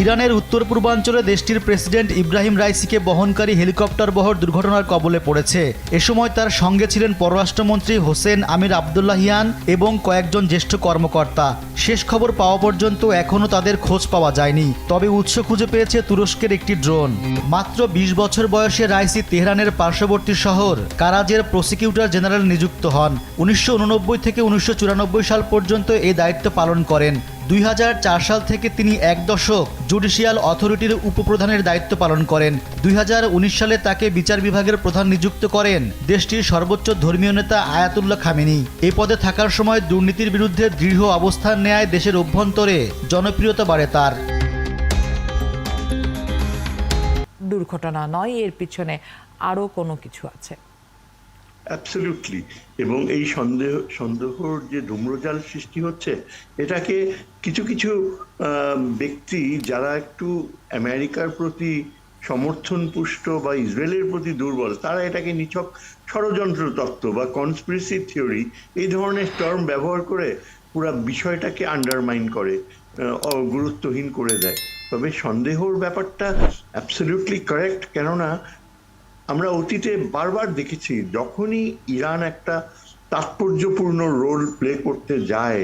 ইরানের উত্তর পূর্বাঞ্চলে দেশটির প্রেসিডেন্ট ইব্রাহিম রাইসিকে বহনকারী হেলিকপ্টার বহর দুর্ঘটনার কবলে পড়েছে। এ সময় তার সঙ্গে ছিলেন পররাষ্ট্রমন্ত্রী হোসেন আমির আবদুল্লাহিয়ান এবং কয়েকজন জ্যেষ্ঠ কর্মকর্তা। শেষ খবর পাওয়া পর্যন্ত এখনও তাদের খোঁজ পাওয়া যায়নি। তবে উৎস খুঁজে পেয়েছে তুরস্কের একটি ড্রোন। মাত্র ২০ বছর বয়সে রাইসি তেহরানের পার্শ্ববর্তী শহর কারাজের প্রসিকিউটর জেনারেল নিযুক্ত হন। উনিশশো উননব্বই থেকে উনিশশো চুরানব্বই সাল পর্যন্ত এই দায়িত্ব পালন করেন। দুই হাজার চার সাল থেকে তিনি এক দশক জুডিশিয়াল অথরিটির উপপ্রধানের দায়িত্ব পালন করেন। দুই হাজার উনিশ সালে তাকে বিচার বিভাগের প্রধান নিযুক্ত করেন দেশটির সর্বোচ্চ ধর্মীয় নেতা আয়াতুল্লাহ খামেনি। এ পদে থাকার সময় দুর্নীতির বিরুদ্ধে দৃঢ় অবস্থান নেয় দেশের অভ্যন্তরে। জনপ্রিয়তা বাড়ে তার। দুর্ঘটনা নয়, এর পিছনে আরও কোনো কিছু আছে। অ্যাবসলিউটলি এবং এই সন্দেহ, সন্দেহর যে ধূম্রজাল সৃষ্টি হচ্ছে, এটাকে কিছু কিছু ব্যক্তি যারা একটু আমেরিকার প্রতি সমর্থন পুষ্ট বা ইসরায়েলের প্রতি দুর্বল, তারা এটাকে নিছক ষড়যন্ত্র তত্ত্ব বা কনস্পিরেসি থিওরি এই ধরনের টার্ম ব্যবহার করে পুরো বিষয়টাকে আন্ডারমাইন করে গুরুত্বহীন করে দেয়। তবে সন্দেহর ব্যাপারটা অ্যাবসলিউটলি কারেক্ট কেননা আমরা অতীতে বারবার দেখেছি যখনই ইরান একটা তাৎপর্যপূর্ণ রোল প্লে করতে যায়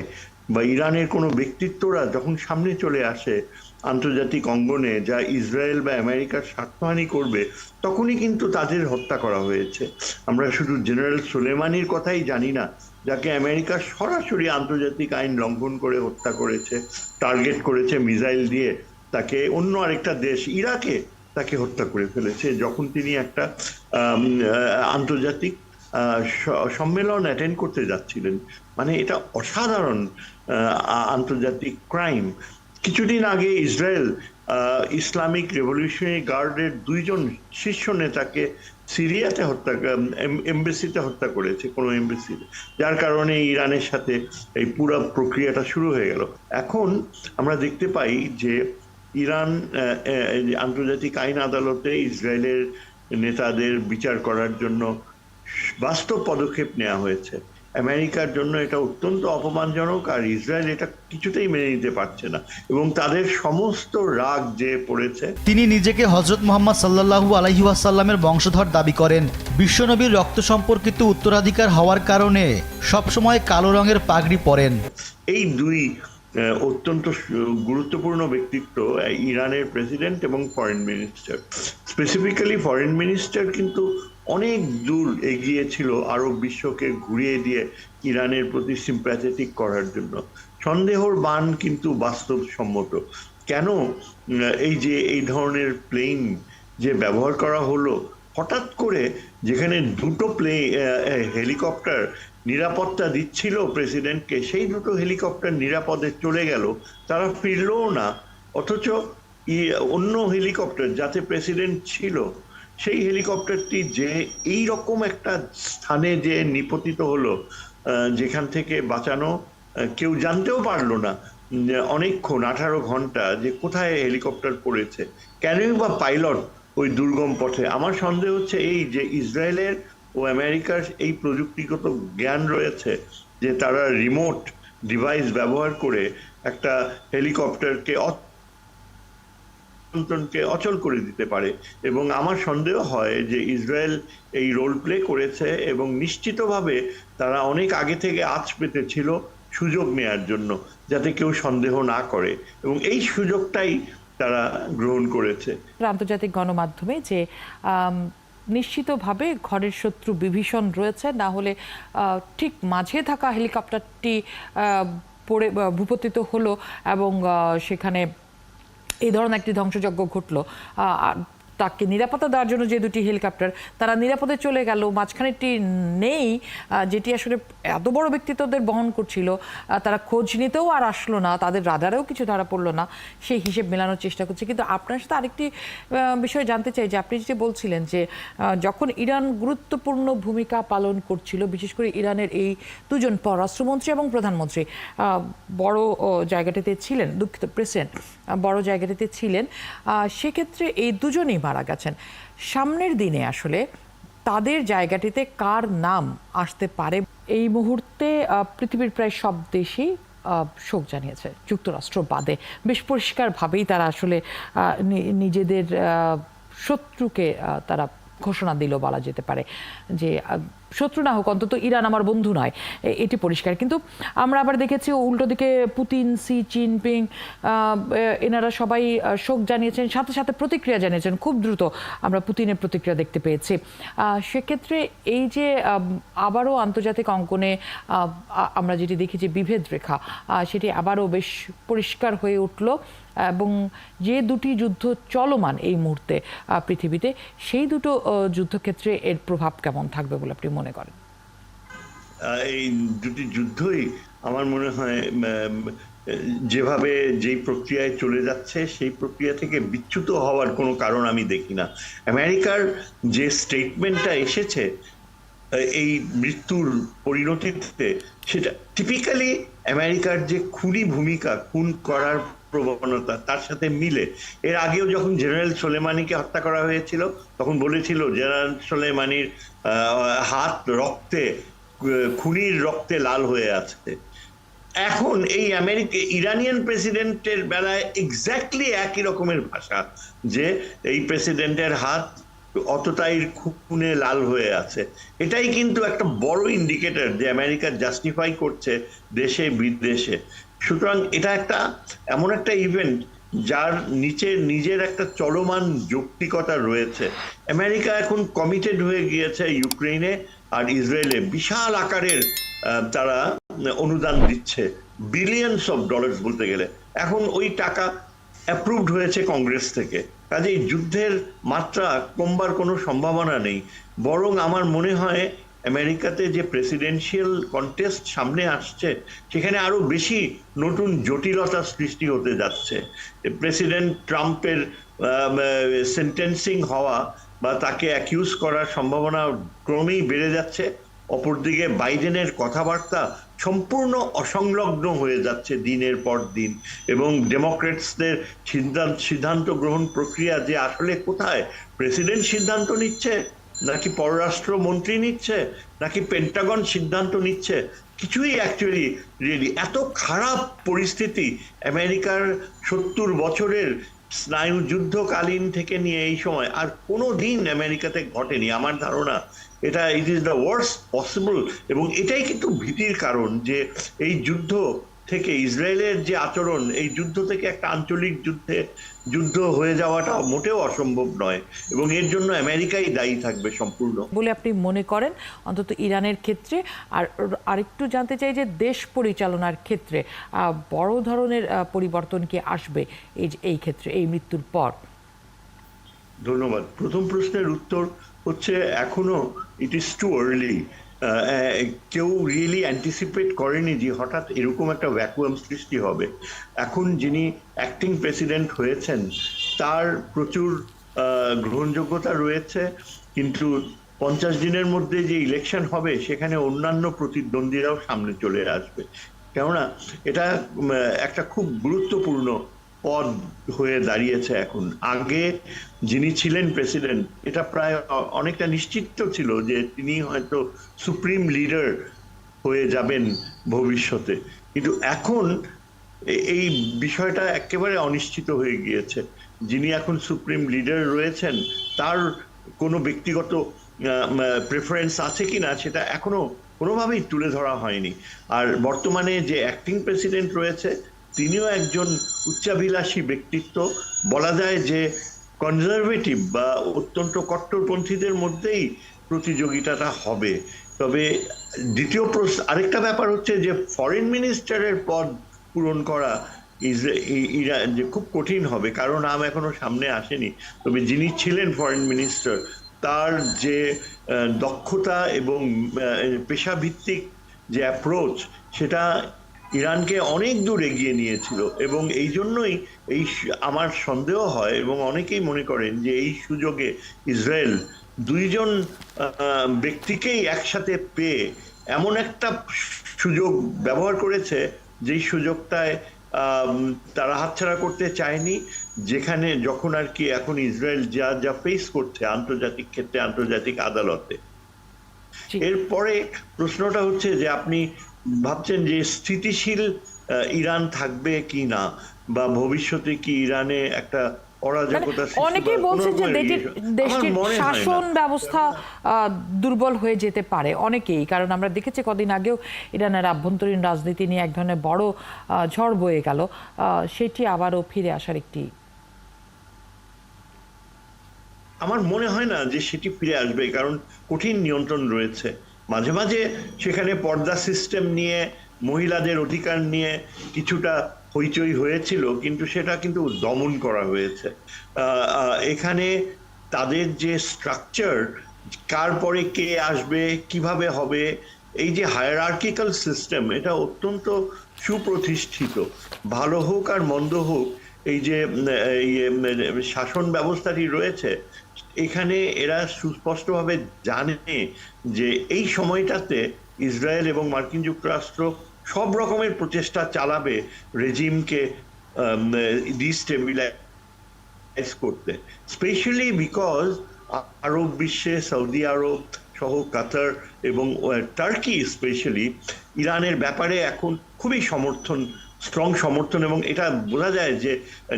বা ইরানের কোনো ব্যক্তিত্বরা যখন সামনে চলে আসে আন্তর্জাতিক অঙ্গনে যা ইসরায়েল বা আমেরিকার স্বার্থহানি করবে, তখনই কিন্তু তাদের হত্যা করা হয়েছে। আমরা শুধু জেনারেল সোলেমানির কথাই জানি না, যাকে আমেরিকা সরাসরি আন্তর্জাতিক আইন লঙ্ঘন করে হত্যা করেছে টার্গেট করেছে মিসাইল দিয়ে, তাকে অন্য আরেকটা দেশ ইরাকে তাকে হত্যা করে ফেলেছে। যখন তিনি একটা আন্তর্জাতিক সম্মেলন অ্যাটেন্ড করতে যাচ্ছিলেন মানে এটা অসাধারণ আন্তর্জাতিক ক্রাইম কিছুদিন আগে ইসরায়েল ইসলামিক রেভলিউশনারি গার্ডের দুইজন শীর্ষ নেতাকে সিরিয়াতে হত্যা এমবেসিতে হত্যা করেছে, কোনো এমবেসিতে যার কারণে ইরানের সাথে এই পুরো প্রক্রিয়াটা শুরু হয়ে গেল। এখন আমরা দেখতে পাই যে ইরান আন্তর্জাতিক আইন আদালতে ইসরায়েলের নেতাদের বিচার করার জন্য বাস্তব পদক্ষেপ নেওয়া হয়েছে। আমেরিকার জন্য এটা অত্যন্ত অপমানজনক আর ইসরায়েল এটা কিছুতেই মেনে নিতে পারছে না এবং তাদের সমস্ত রাগ যে পড়েছে। তিনি নিজেকে হজরত মোহাম্মদ সাল্লাহু আলহি ওয়াসাল্লামের বংশধর দাবি করেন বিশ্বনবীর রক্ত সম্পর্কিত উত্তরাধিকার হওয়ার কারণে সবসময় কালো রঙের পাগড়ি পরেন। এই দুই অত্যন্ত গুরুত্বপূর্ণ ব্যক্তিত্ব ইরানের প্রেসিডেন্ট এবং foreign minister. Specifically foreign minister কিন্তু অনেক দূর এগিয়ে ছিল আরব বিশ্বকে ঘুরিয়ে দিয়ে ইরানের প্রতি সিম্প্যাথেটিক করার জন্য। সন্দেহর বান কিন্তু বাস্তবসম্মত। কেন? এই যে, এই ধরনের প্লেন যে ব্যবহার করা হলো, হঠাৎ করে যেখানে দুটো প্লে হেলিকপ্টার নিরাপত্তা দিচ্ছিল প্রেসিডেন্টকে। সেই দুটো হেলিকপ্টার নিরাপদে চলে গেল, তারা ফিরলও না। অথচ অন্য হেলিকপ্টার যাতে প্রেসিডেন্ট ছিল, সেই হেলিকপ্টারটি যে এই রকম একটা স্থানে যে নিপতিত হলো যেখান থেকে বাঁচানো কেউ জানতেও পারল না অনেকক্ষণ, আঠারো ঘণ্টা, যে কোথায় হেলিকপ্টার পড়েছে। কেনই বা পাইলট ওই দুর্গম পথে? আমার সন্দেহ হচ্ছে এই যে ইসরায়েলের ও আমেরিকার এই প্রযুক্তিগত জ্ঞান রয়েছে যে তারা রিমোট ডিভাইস ব্যবহার করে একটা হেলিকপ্টারকে নিয়ন্ত্রণকে অচল করে দিতে পারে। এবং আমার সন্দেহ হয় যে ইসরায়েল এই রোল প্লে করেছে এবং নিশ্চিতভাবে তারা অনেক আগে থেকে আঁচ পেতেছিল সুযোগ নেয়ার জন্য, যাতে কেউ সন্দেহ না করে। এবং এই সুযোগটাই তারা গ্রহণ করেছে। আন্তর্জাতিক গণমাধ্যমে যে নিশ্চিতভাবে ঘরের শত্রু বিভীষণ রয়েছে। না হলে ঠিক মাঝে থাকা হেলিকপ্টারটি পড়ে ভূপতিত হলো এবং সেখানে এই ধরনের একটি ধ্বংসযজ্ঞ ঘটলো। তাকে নিরাপত্তা দেওয়ার জন্য যে দুটি হেলিকপ্টার, তারা নিরাপদে চলে গেল। মাঝখানেটি নেই। যেটি আসলে এত বড় ব্যক্তিত্বদের বহন করছিল তারা খোঁজ নিতেও আর আসলো না। তাদের রাডারেও কিছু ধরা পড়ল না। সেই হিসেব মেলানোর চেষ্টা করছে। কিন্তু আপনার সাথে আরেকটি বিষয় জানতে চাই যে, আপনি যে বলছিলেন যে যখন ইরান গুরুত্বপূর্ণ ভূমিকা পালন করছিল, বিশেষ করে ইরানের এই দুজন পররাষ্ট্রমন্ত্রী এবং প্রধানমন্ত্রী বড় জায়গাটিতে ছিলেন, দুঃখিত, প্রেসিডেন্ট বড় জায়গাটিতে ছিলেন সেক্ষেত্রে এই দুজনেই মারা গেছেন। সামনের দিনে আসলে তাদের জায়গাটিতে কার নাম আসতে পারে? এই মুহূর্তে পৃথিবীর প্রায় সব দেশেই শোক জানিয়েছে যুক্তরাষ্ট্র বাদে। বেশ পরিষ্কারভাবেই তারা আসলে নিজেদের শত্রুকে তারা ঘোষণা দিল বলা যেতে পারে যে শত্রু না হোক, অন্তত ইরান আমার বন্ধু নয়। এটি পরিষ্কার। কিন্তু আমরা আবার দেখেছি উল্টো দিকে পুতিন সি এ- এনারা সবাই শোক জানিয়েছেন, সাথে সাথে প্রতিক্রিয়া জানিয়েছেন খুব দ্রুত। আমরা পুতিনের প্রতিক্রিয়া দেখতে পেয়েছি। সেক্ষেত্রে এই যে আবারও আন্তর্জাতিক অঙ্কনে আমরা যেটি দেখি যে বিভেদ রেখা সেটি আবারও বেশ পরিষ্কার হয়ে উঠল। এবং যে দুটি যুদ্ধ চলমান এই মুহূর্তে পৃথিবীতে, সেই দুটো যুদ্ধক্ষেত্রে এর প্রভাব কেমন থাকবে বলে আপনি মনে করেন? এই দুটি যুদ্ধই আমার মনে হয় যেভাবে যেই প্রক্রিয়ায় চলে যাচ্ছে, সেই প্রক্রিয়া থেকে বিচ্যুত হওয়ার কোনো কারণ আমি দেখি না। আমেরিকার যে স্টেটমেন্টটা এসেছে এই মৃত্যুর পরিণতিতে, সেটা টিপিক্যালি আমেরিকার যে খুনি ভূমিকা, খুন করার প্রবণতা তার সাথে মিলে। এর আগেও যখন জেনারেল সোলেমানিকে হত্যা করা হয়েছিল, তখন বলেছিল জেনারেল সোলেমানির হাত রক্তে, খুনির রক্তে লাল হয়ে আছে। এখন এই আমেরিকা, ইরানিয়ান প্রেসিডেন্টের বেলায় এক্স্যাক্টলি একই রকমের ভাষা যে এই প্রেসিডেন্টের হাত অতটাই খুনে লাল হয়ে আছে। এটাই কিন্তু একটা বড় ইন্ডিকেটর যে আমেরিকা জাস্টিফাই করছে দেশে বিদেশে। সুতরাং এটা একটা এমন একটা ইভেন্ট যার নিচে নিজের একটা চলমান যৌক্তিকতা রয়েছে। আমেরিকা এখন কমিটেড হয়ে গিয়েছে ইউক্রেনে আর ইসরায়েলে বিশাল আকারের তারা অনুদান দিচ্ছে। বিলিয়নস অফ ডলার্স বলতে গেলে। এখন ওই টাকা অ্যাপ্রুভড হয়েছে কংগ্রেস থেকে। কাজেই যুদ্ধের মাত্রা কমবার কোনো সম্ভাবনা নেই। বরং আমার মনে হয় আমেরিকাতে যে প্রেসিডেন্সিয়াল কন্টেস্ট সামনে আসছে, সেখানে আরও বেশি নতুন জটিলতা সৃষ্টি হতে যাচ্ছে। প্রেসিডেন্ট ট্রাম্পের সেন্টেন্সিং হওয়া বা তাকে অ্যাকিউজ করার সম্ভাবনা ক্রমেই বেড়ে যাচ্ছে। অপরদিকে বাইডেনের কথাবার্তা সম্পূর্ণ অসংলগ্ন হয়ে যাচ্ছে দিনের পর দিন এবং ডেমোক্রেটসদের সিদ্ধান্ত সিদ্ধান্ত গ্রহণ প্রক্রিয়া যে আসলে কোথায়? প্রেসিডেন্ট সিদ্ধান্ত নিচ্ছে নাকি পররাষ্ট্র মন্ত্রী নিচ্ছে নাকি পেন্টাগন সিদ্ধান্ত নিচ্ছে? কিছুই অ্যাকচুয়ালি রিয়েলি এত খারাপ পরিস্থিতি আমেরিকার সত্তর বছরের স্নায়ু যুদ্ধকালীন থেকে নিয়ে এই সময় আর কোনো দিন আমেরিকাতে ঘটেনি। আমার ধারণা এটা it is the worst possible এবং এটাই কিন্তু ভীতির কারণ যে এই যুদ্ধ থেকে ইসরায়েলের যে আচরণ এই যুদ্ধ থেকে একটা আঞ্চলিক যুদ্ধে যুদ্ধ হয়ে যাওয়াটা মোটেও অসম্ভব নয় এবং এর জন্য আমেরিকাই দায়ী থাকবে সম্পূর্ণ। বলে আপনি মনে করেন অন্তত ইরানের ক্ষেত্রে? আর আরেকটু জানতে চাই যে দেশ পরিচালনার ক্ষেত্রে আহ, বড় ধরনের পরিবর্তন কি আসবে এই এই ক্ষেত্রে এই মৃত্যুর পর? ধন্যবাদ। প্রথম প্রশ্নের উত্তর হচ্ছে এখনও ইট ইজ টু আর্লি কেউ রিয়েলি অ্যান্টিসিপেট করেনি যে হঠাৎ এরকম একটা ভ্যাকুয়াম সৃষ্টি হবে। এখন যিনি অ্যাক্টিং প্রেসিডেন্ট হয়েছেন, তার প্রচুর গ্রহণযোগ্যতা রয়েছে। কিন্তু পঞ্চাশ দিনের মধ্যে যে ইলেকশন হবে, সেখানে অন্যান্য প্রতিদ্বন্দ্বীরাও সামনে চলে আসবে। কেননা এটা একটা খুব গুরুত্বপূর্ণ পদ হয়ে দাঁড়িয়েছে এখন। আগে যিনি ছিলেন প্রেসিডেন্ট, এটা প্রায় অনেকটা নিশ্চিত ছিল যে তিনি হয়তো সুপ্রিম লিডার হয়ে যাবেন ভবিষ্যতে। কিন্তু এখন এই বিষয়টা একেবারে অনিশ্চিত হয়ে গিয়েছে। যিনি এখন সুপ্রিম লিডার রয়েছেন, তার কোনো ব্যক্তিগত প্রেফারেন্স আছে কি না, সেটা এখনও কোনোভাবেই তুলে ধরা হয়নি। আর বর্তমানে যে অ্যাক্টিং প্রেসিডেন্ট রয়েছে তিনিও একজন উচ্চাভিলাষী ব্যক্তিত্ব। বলা যায় যে কনজারভেটিভ বা অত্যন্ত কট্টরপন্থীদের মধ্যেই প্রতিযোগিতাটা হবে। তবে দ্বিতীয় প্রশ্ন, আরেকটা ব্যাপার হচ্ছে যে ফরেন মিনিস্টারের পদ পূরণ করা ইসরা- ইরা- যে খুব কঠিন হবে, কারণ নাম এখনও সামনে আসেনি। তবে যিনি ছিলেন ফরেন মিনিস্টার তার যে দক্ষতা এবং পেশাভিত্তিক যে অ্যাপ্রোচ সেটা ইরানকে অনেক দূর এগিয়ে নিয়েছিল এবং এই জন্যই এই আমার সন্দেহ হয় এবং অনেকেই মনে করেন যে এই সুযোগে ইসরায়েল দুইজন ব্যক্তিকেই একসাথে পেয়ে এমন একটা সুযোগ ব্যবহার করেছে যেই সুযোগটায় তারা হাতছাড়া করতে চায়নি যেখানে যখন আর কি এখন ইসরায়েল যা যা ফেস করছে আন্তর্জাতিক ক্ষেত্রে আন্তর্জাতিক আদালতে। এরপরে প্রশ্নটা হচ্ছে যে আপনি ভাবছেন যে স্থিতিশীল ইরান থাকবে কি না? বা ভবিষ্যতে কি ইরানে একটা মানে অনেকেই বলছেন যে দেশটির। শাসন ব্যবস্থা দুর্বল হয়ে যেতে পারে অনেকেই। কারণ আমরা দেখেছি কদিন আগেও ইরানের আভ্যন্তরীণ রাজনীতি নিয়ে এক ধরনের বড় ঝড় বয়ে গেল। আহ, সেটি আবারও ফিরে আসার একটি আমার মনে হয় না যে সেটি ফিরে আসবে কারণ কঠিন নিয়ন্ত্রণ রয়েছে। মাঝে মাঝে সেখানে পর্দা সিস্টেম নিয়ে মহিলাদের অধিকার নিয়ে কিছুটা হইচই হয়েছিল কিন্তু সেটা কিন্তু দমন করা হয়েছে এখানে তাদের যে স্ট্রাকচার কার পরে কে আসবে কীভাবে হবে এই যে হায়ারার্কিক্যাল সিস্টেম এটা অত্যন্ত সুপ্রতিষ্ঠিত ভালো হোক আর মন্দ হোক এই যে শাসন ব্যবস্থাটি রয়েছে এখানে এরা সুস্পষ্টভাবে জানে যে এই সময়টাতে ইসরায়েল এবং মার্কিন যুক্তরাষ্ট্র সব রকমের প্রচেষ্টা চালাবে রেজিমকে ডিস্টেবিলাইজ করতে। স্পেশালি বিকজ আরব বিশ্বে সৌদি আরব সহ কাতার এবং টার্কি স্পেশালি ইরানের ব্যাপারে এখন খুবই সমর্থন স্ট্রং সমর্থন এবং এটা বোঝা যায় যে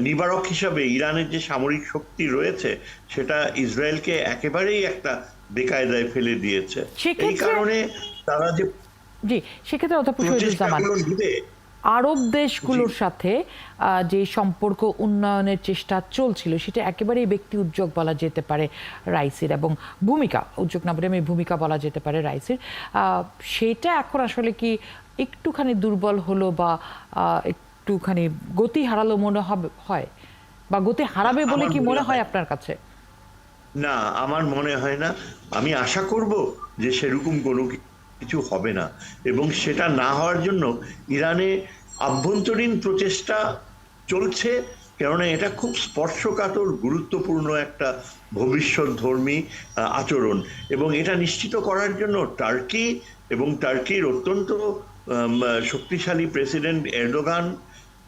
নিবারক হিসাবে ইরানের যে সামরিক শক্তি রয়েছে সেটা ইসরায়েলকে একেবারেই একটা বেকায়দায় ফেলে দিয়েছে। এই কারণে তারা যে জি সেক্ষেত্রে অধ্যাপক শহীদুজ্জামান আরব দেশগুলোর সাথে যে সম্পর্ক উন্নয়নের চেষ্টা চলছিল সেটা একেবারেই ব্যক্তি উদ্যোগ বলা যেতে পারে রাইসির এবং ভূমিকা উদ্যোগ না বলে আমি ভূমিকা বলা যেতে পারে রাইসির। সেটা এখন আসলে কি একটুখানি দুর্বল হলো বা একটুখানি গতি হারালো মনে হবে হয়? বা গতি হারাবে বলে কি মনে হয়। আপনার কাছে? না আমার মনে হয় না। আমি আশা করব যে সেরকম কোনো কিছু হবে না। এবং সেটা না হওয়ার জন্য ইরানে আভ্যন্তরীণ প্রচেষ্টা চলছে, কেননা এটা খুব স্পর্শকাতর, গুরুত্বপূর্ণ একটা ভবিষ্যৎ ধর্মী আচরণ। এবং এটা নিশ্চিত করার জন্য টার্কি এবং টার্কির অত্যন্ত শক্তিশালী প্রেসিডেন্ট এরদোগান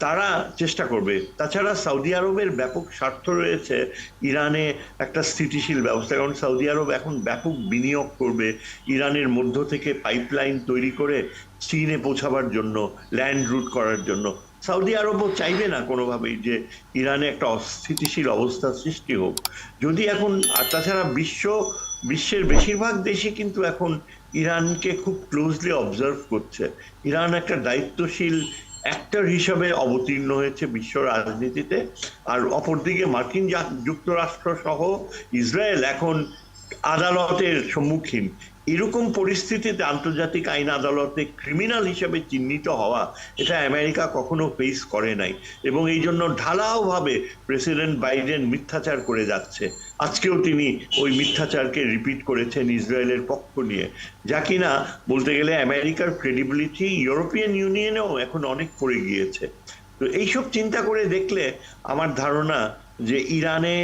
তারা চেষ্টা করবে। তাছাড়া সৌদি আরবের ব্যাপক স্বার্থ রয়েছে ইরানে একটা স্থিতিশীল ব্যবস্থা। কারণ সৌদি আরব এখন ব্যাপক বিনিয়োগ করবে ইরানের মধ্য থেকে পাইপলাইন তৈরি করে চীনে পৌঁছাবার জন্য, ল্যান্ড রুট করার জন্য। সৌদি আরবও চাইবে না কোনোভাবেই যে ইরানে একটা অস্থিতিশীল অবস্থা সৃষ্টি হোক। যদি এখন, আর তাছাড়া বিশ্ব, বিশ্বের বেশিরভাগ দেশই কিন্তু এখন ইরানকে খুব ক্লোজলি অবজার্ভ করছে। ইরান একটা দায়িত্বশীল অ্যাক্টর হিসাবে অবতীর্ণ হয়েছে বিশ্ব রাজনীতিতে। আর অপরদিকে মার্কিন যুক্তরাষ্ট্র সহ ইসরায়েল এখন আদালতের সম্মুখীন। এরকম পরিস্থিতিতে আন্তর্জাতিক আইন আদালতে ক্রিমিনাল হিসেবে চিহ্নিত হওয়া, এটা আমেরিকা কখনো ফেস করে নাই। এবং এই জন্য ঢালাওভাবে প্রেসিডেন্ট বাইডেন মিথ্যাচার করে যাচ্ছে। আজকেও তিনি ওই মিথ্যাচারকে রিপিট করেছেন ইসরায়েলের পক্ষ নিয়ে। যা কিনা বলতে গেলে আমেরিকার ক্রেডিবিলিটি ইউরোপিয়ান ইউনিয়নেও এখন অনেক পড়ে গিয়েছে। তো এইসব চিন্তা করে দেখলে আমার ধারণা যে ইরানে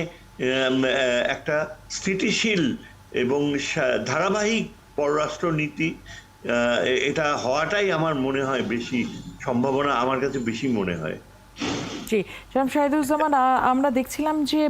একটা স্থিতিশীল এবং ধারাবাহিক পররাষ্ট্রনীতি এটা হওয়াটাই আমার মনে হয় বেশি সম্ভাবনা, আমার কাছে বেশি মনে হয়। জি আ- আমরা দেখছিলাম যে